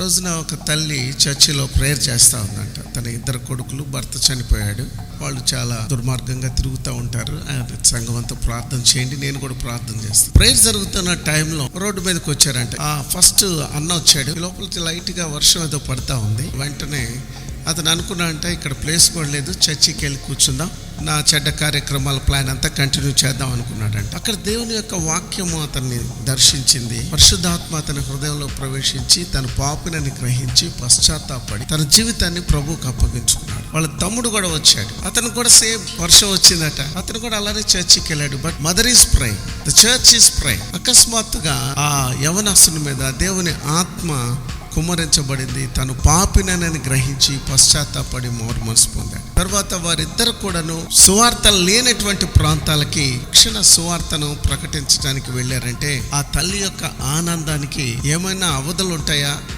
రోజున ఒక తల్లి చర్చిలో ప్రేయర్ చేస్తూ ఉందంట. తన ఇద్దరు కొడుకులు భర్త చనిపోయాడు. వాళ్ళు చాలా దుర్మార్గంగా తిరుగుతూ ఉంటారు. ఆ సంఘం ప్రార్థన చేయండి నేను కూడా ప్రార్థన చేస్తాను ప్రేయర్ జరుగుతున్న టైంలో రోడ్డు మీదకి వచ్చారంట. ఆ ఫస్ట్ అన్న వచ్చాడు. లోపలికి లైట్గా వర్షం ఏదో పడతా ఉంది. వెంటనే అతను అనుకున్నా అంటే ఇక్కడ ప్లేస్ కూడా లేదు చర్చికి వెళ్ళి కూర్చుందాం. నా చెడ్డ కార్యక్రమాల ప్లాన్ అంతా కంటిన్యూ చేద్దాం అనుకున్నాడంట. అక్కడ దేవుని యొక్క వాక్యము అతన్ని దర్శించింది. పరిశుద్ధాత్మ అతని హృదయంలో ప్రవేశించి తన పాపినని గ్రహించి పశ్చాత్తాపడి తన జీవితాన్ని ప్రభువుకు అప్పగించుకున్నాడు. వాళ్ళ తమ్ముడు కూడా వచ్చాడు. అతను కూడా సేమ్ వర్షం వచ్చిందట. అతను కూడా అలానే చర్చికి వెళ్ళాడు. But mother is pray the church is pray అకస్మాత్తుగా ఆ యవనస్తుని మీద దేవుని ఆత్మ కుమ్మరించబడింది. తను పాపినని గ్రహించి పశ్చాత్తాపడి మోరు మనసు పొందాడు. తర్వాత వారిద్దరు కూడాను సువార్త లేనటువంటి ప్రాంతాలకి క్షణ సువార్తను ప్రకటించడానికి వెళ్ళారంటే ఆ తల్లి యొక్క ఆనందానికి ఏమైనా అవధులు ఉంటాయా?